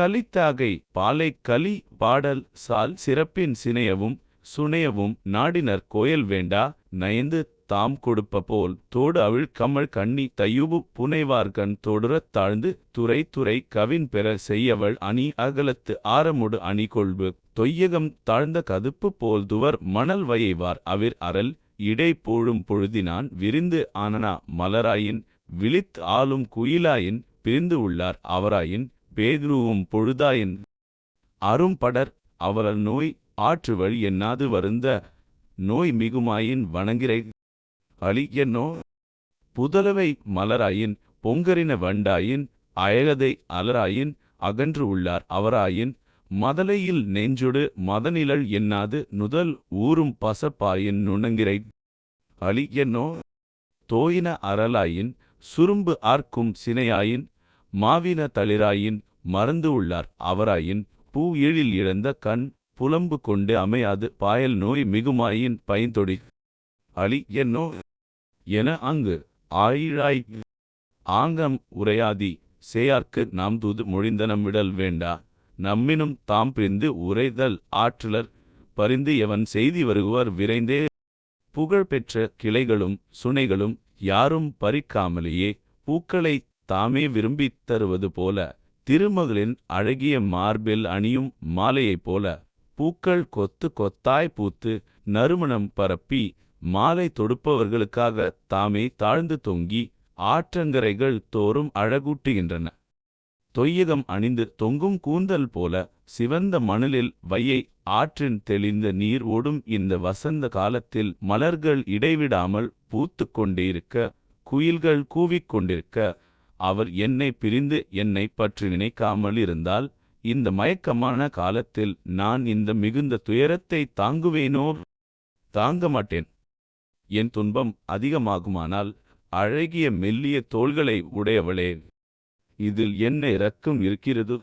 கலித்தாகை பாலை கலி பாடல் சால் சிறப்பின் சினையவும் சுனையவும் நாடினர் கோயல் வேண்டா நயந்து தாம் கொடுப்ப போல் தோடு அவிழ் கமல் கண்ணி தையுபு புனைவார்கண் தொடுறத் தாழ்ந்து துறை துறை கவின் பெற செய்யவள் அணி அகலத்து ஆரமுடு அணி கொள்வு தொய்யகம் தாழ்ந்த கதுப்பு போல் துவர் மணல் வயைவார் அவிர் அரல் இடை போழும் பொழுதினான் விரிந்து ஆனனா மலராயின் விழித் ஆளும் குயிலாயின் பிரிந்து உள்ளார் அவராயின் பேதுருவும் பொழுதாயின் அரும்படர் அவரல் நோய் ஆற்று வழி என்னாது வருந்த நோய் மிகுமாயின் வணங்கிரை அலி என்னோ? புதலவை மலராயின் பொங்கரின வண்டாயின் அயகதை அலராயின் அகன்று உள்ளார் அவராயின் மதலையில் நெஞ்சொடு மதநிழல் என்னாது நுதல் ஊரும் பசப்பாயின் நுணங்கிரை அலி என்னோ? தோயின அறலாயின் சுரும்பு ஆர்க்கும் சினையாயின் மாவின தளிராயின் மறந்து உள்ளார். அவராயின் பூ எழில் இழந்த கண் புலம்பு கொண்டு அமையாது. பாயல் நோய் மிகுமாயின் பயன்தொடி அலி என்னோ? என அங்கு ஆயிழாய். ஆங்கம் உரையாதி சேயார்க்கு நாம் தூது மொழிந்தனம் விடல் வேண்டா. நம்மினும் தாம் பிரிந்து உரைதல் ஆற்றலர் பரிந்து எவன் செய்தி வருகுவர் விரைந்தே. புகழ்பெற்ற கிளைகளும் சுனைகளும் யாரும் பறிக்காமலேயே. பூக்களை தாமே விரும்பித் தருவது போல திருமகளின் அழகிய மார்பில் அணியும் மாலையைப் போல பூக்கள் கொத்து கொத்தாய் பூத்து நறுமணம் பரப்பி மாலை தொடுப்பவர்களுக்காக தாமே தாழ்ந்து தொங்கி ஆற்றங்கரைகள் தோறும் அழகூட்டுகின்றன. தொய்யகம் அணிந்து தொங்கும் கூந்தல் போல சிவந்த மணலில் வையை ஆற்றின் தெளிந்த நீர் ஓடும் இந்த வசந்த காலத்தில் மலர்கள் இடைவிடாமல் பூத்து கொண்டிருக்க குயில்கள் கூவிக்கொண்டிருக்க அவர் என்னை பிரிந்து என்னை பற்றி நினைக்காமல் இருந்தால் இந்த மயக்கமான காலத்தில் நான் இந்த மிகுந்த துயரத்தை தாங்குவேனோ? தாங்க மாட்டேன். என் துன்பம் அதிகமாகுமானால் அழகிய மெல்லிய தோள்களை உடையவளே. இதில் என்ன இரக்கம் இருக்கிறது.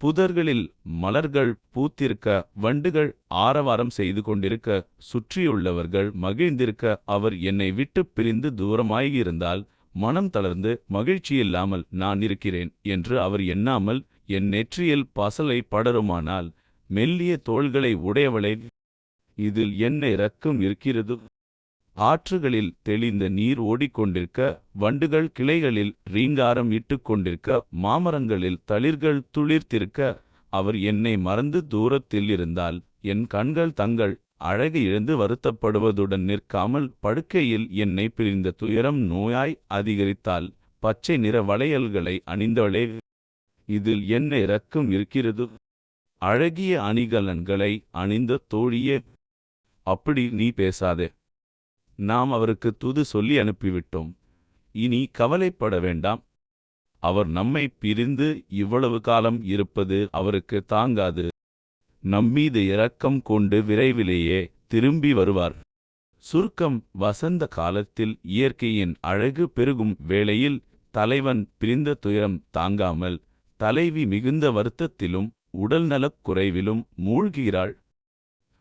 புதர்களில் மலர்கள் பூத்திருக்க வண்டுகள் ஆரவாரம் செய்து கொண்டிருக்க சுற்றியுள்ளவர்கள் மகிழ்ந்திருக்க அவர் என்னை விட்டு பிரிந்து தூரமாயிருந்தால் மனம் தளர்ந்து மகிழ்ச்சியில்லாமல் நான் இருக்கிறேன் என்று அவர் எண்ணாமல் என் நெற்றியில் பசலை படருமானால் மெல்லிய தோள்களை உடையவளே இதில் என்ன இரக்கம் இருக்கிறது. ஆற்றுகளில் தெளிந்த நீர் ஓடிக்கொண்டிருக்க வண்டுகள் கிளைகளில் ரீங்காரம் இட்டுக் கொண்டிருக்க மாமரங்களில் தளிர்கள் துளிர்த்திருக்க அவர் என்னை மறந்து தூரத்தில் இருந்தால் என் கண்கள் தங்கள் அழகு இழந்து வருத்தப்படுவதுடன் நிற்காமல் படுக்கையில் என்னை பிரிந்த துயரம் நோயாய் அதிகரித்தால் பச்சை நிற வளையல்களை அணிந்தவளே. இதில் என்ன இரக்கம் இருக்கிறது. அழகிய அணிகலன்களை அணிந்த தோழியே. அப்படி நீ பேசாதே. நாம் அவருக்கு துது சொல்லி அனுப்பிவிட்டோம். இனி கவலைப்பட வேண்டாம். அவர் நம்மை பிரிந்து இவ்வளவு காலம் இருப்பது அவருக்கு தாங்காது. நம்மீது இரக்கம் கொண்டு விரைவிலேயே திரும்பி வருவார். சுருக்கம் வசந்த காலத்தில் இயற்கையின் அழகு பெருகும் வேளையில் தலைவன் பிரிந்த துயரம் தாங்காமல் தலைவி மிகுந்த வருத்தத்திலும் உடல்நலக் குறைவிலும் மூழ்கிறாள்.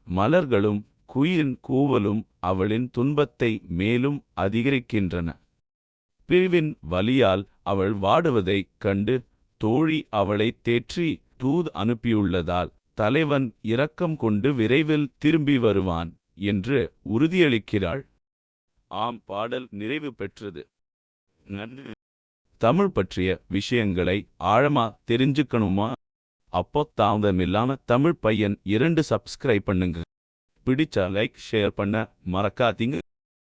மலர்களும் குயிலின் கூவலும் அவளின் துன்பத்தை மேலும் அதிகரிக்கின்றன. பிரிவின் வலியால் அவள் வாடுவதைக் கண்டு தோழி அவளை தேற்றி தூது அனுப்பியுள்ளதால் தலைவன் இரக்கம் கொண்டு விரைவில் திரும்பி வருவான் என்று உறுதியளிக்கிறாள். ஆம் பாடல் நிறைவு பெற்றது. தமிழ் பற்றிய விஷயங்களை ஆழமா தெரிஞ்சுக்கணுமா? அப்போ தாமதமில்லாம தமிழ் பையன் இரண்டு சப்ஸ்கிரைப் பண்ணுங்க. பிடிச்சா லைக் ஷேர் பண்ண மறக்காதீங்க.